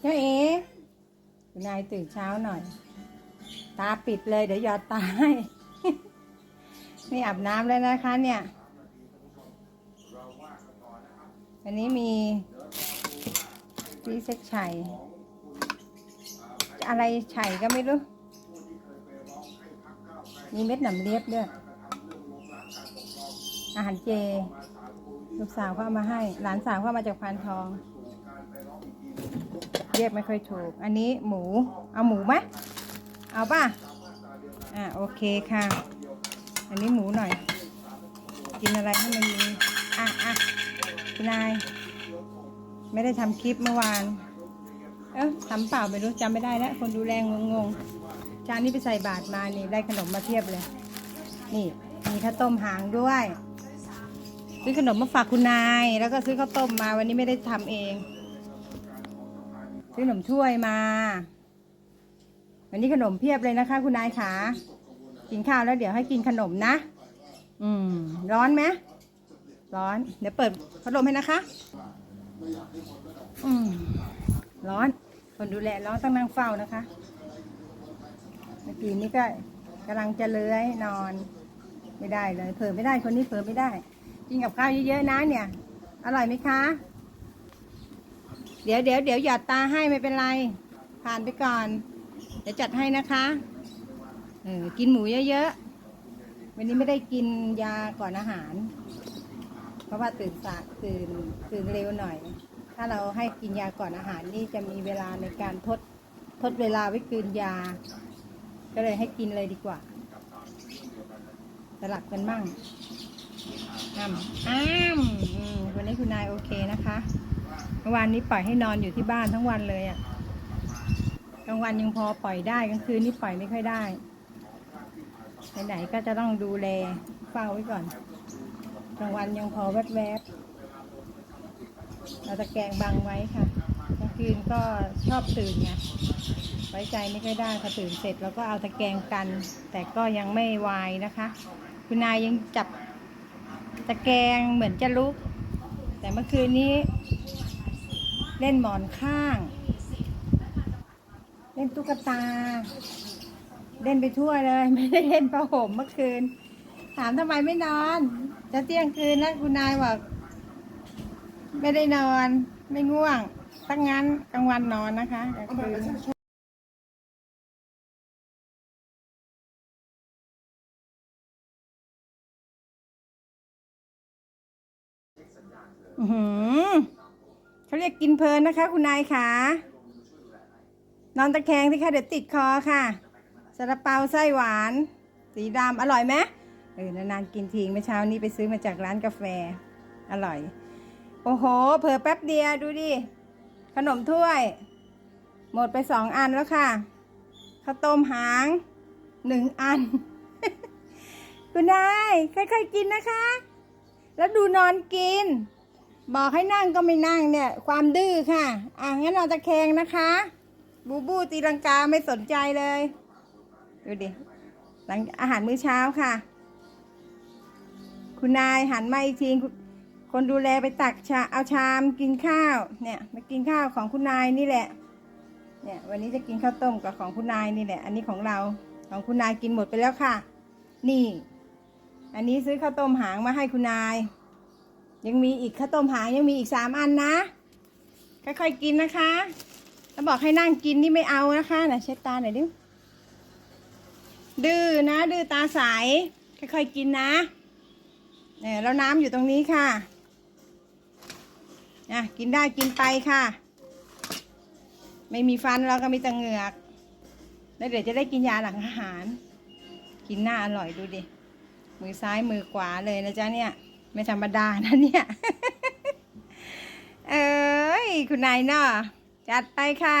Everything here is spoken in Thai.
เจ้าเอ๋คุณนายตื่นเช้าหน่อย ตาปิดเลย เดี๋ยวหยอดตาให้นี่อาบน้ำแล้วนะคะ เนี่ยอันนี้มีพี่เซ็กไฉ่อะไรไฉก็ไม่รู้ มีเม็ดหนำเลียบด้วย อาหารเจ ลูกสาวเขาเอามาให้ หลานสาวเขาเอามาจากพานทอง เรียกไม่ค่อยถูก อันนี้หมู เอาหมูไหมเอาป่ะ อ่าโอเคค่ะ อันนี้หมูหน่อย กินอะไรให้มันมีอะอะคุณนาย ไม่ได้ทำคลิปเมื่อวาน เอ้าทำเปล่าไม่รู้จำไม่ได้แล้ว คนดูแลงงงจานนี้ไปใส่บาตรมานี่ได้ขนมมาเทียบเลย นี่มีข้าวต้มหางด้วย ซื้อขนมมาฝากคุณนาย แล้วก็ซื้อข้าวต้มมาวันนี้ไม่ได้ทำเอง ซื้อขนมถ้วยมา วันนี้ขนมเพียบเลยนะคะ คุณนายขากินข้าวแล้วเดี๋ยวให้กินขนมนะ อืม ร้อนไหมร้อน เดี๋ยวเปิดพัดลมให้นะคะ อืม ร้อน คนดูแลร้อนต้องนั่งเฝ้านะคะ เมื่อกี้นี้ก็กำลังจะเลื้อยนอน ไม่ได้เลย เผลอไม่ได้คนนี้เผลอไม่ได้ กินกับข้าวเยอะๆนะเนี่ย อร่อยไหมคะ เดี๋ยวเดี๋ยวเดี๋ยวหยอดตาให้ไม่เป็นไร ผ่านไปก่อน เดี๋ยวจัดให้นะคะเออกินหมูเยอะๆ วันนี้ไม่ได้กินยาก่อนอาหาร เพราะว่าตื่นสายตื่นตื่นเร็วหน่อย ถ้าเราให้กินยาก่อนอาหารนี่จะมีเวลาในการทดทดเวลาไว้กินยา ก็เลยให้กินเลยดีกว่าสลับกันมั่งอ้ำอ้ำอืมวันนี้คุณนายโอเคนะคะ เมื่อวานนี้ปล่อยให้นอนอยู่ที่บ้านทั้งวันเลยอะ่ะกลางวันยังพอปล่อยได้กลางคืนนี่ปล่อยไม่ค่อยได้ไหนๆก็จะต้องดูแลเฝ้าไว้ก่อนกลางวันยังพอแวบๆเราตะแกรงบังไว้ค่ะกลางคืนก็ชอบตื่นไงไว้ใจไม่ค่อยได้พอตื่นเสร็จแล้วก็เอาตะแกรงกัน แต่ก็ยังไม่วายนะคะ คุณนายยังจับตะแกรงเหมือนจะลุก แต่เมื่อคืนนี้ เล่นหมอนข้าง เล่นตุ๊กตา เล่นไปทั่วเลย ไม่ได้เล่นผ้าห่มเมื่อคืน ถามทำไมไม่นอน จะเที่ยงคืนแล้วคุณนายบอกไม่ได้นอน ไม่ง่วงตั้งงั้นกลางวันนอนนะคะกลางคืนอือหือ เขาเรียกกินเพลินนะคะ คุณนายค่ะนอนตะแคงที่ค่ะเดี๋ยวติดคอค่ะซาลาเปาไส้หวาน สีดำอร่อยไหมเออนานๆกินทีเมื่อเช้านี้ไปซื้อมาจากร้านกาแฟ อร่อย โอ้โห เผลอแป๊บเดียวดูดิ ขนมถ้วย หมดไปสองอันแล้วค่ะข้าวต้มหางหนึ่งอัน คุณนายค่อยๆกินนะคะ แล้วดูนอนกิน บอกให้นั่งก็ไม่นั่งเนี่ย ความดื้อค่ะ อะงั้นนอนตะแคงนะคะ บูบูตีลังกาไม่สนใจเลย ดูดิ หลังอาหารมื้อเช้าค่ะ คุณนายหันมาอีกทีคุณคนดูแลไปตักชาเอาชามกินข้าว เนี่ยมากินข้าวของคุณนายนี่แหละ เนี่ยวันนี้จะกินข้าวต้มกับของคุณนายนี่แหละ อันนี้ของเรา ของคุณนายกินหมดไปแล้วค่ะ นี่ อันนี้ซื้อข้าวต้มหางมาให้คุณนาย ยังมีอีกข้าวต้มหางยังมีอีกสามอันนะ ค่อยๆกินนะคะ แล้วบอกให้นั่งกินนี่ไม่เอานะคะนะเช็ดตาหน่อยดิ ดื้อนะ ดื้อตาใส ค่อยๆกินนะเนี่ยแล้วน้ำอยู่ตรงนี้ค่ะอะกินได้กินไปค่ะ ไม่มีฟันเราก็มีแต่เหงือก แล้วเดี๋ยวจะได้กินยาหลังอาหาร กินหน้าอร่อยดูดิ มือซ้ายมือขวาเลยนะจ๊ะเนี่ย ไม่ธรรมดานะเนี่ย เอ้ย คุณนายเนาะจัดไปค่ะ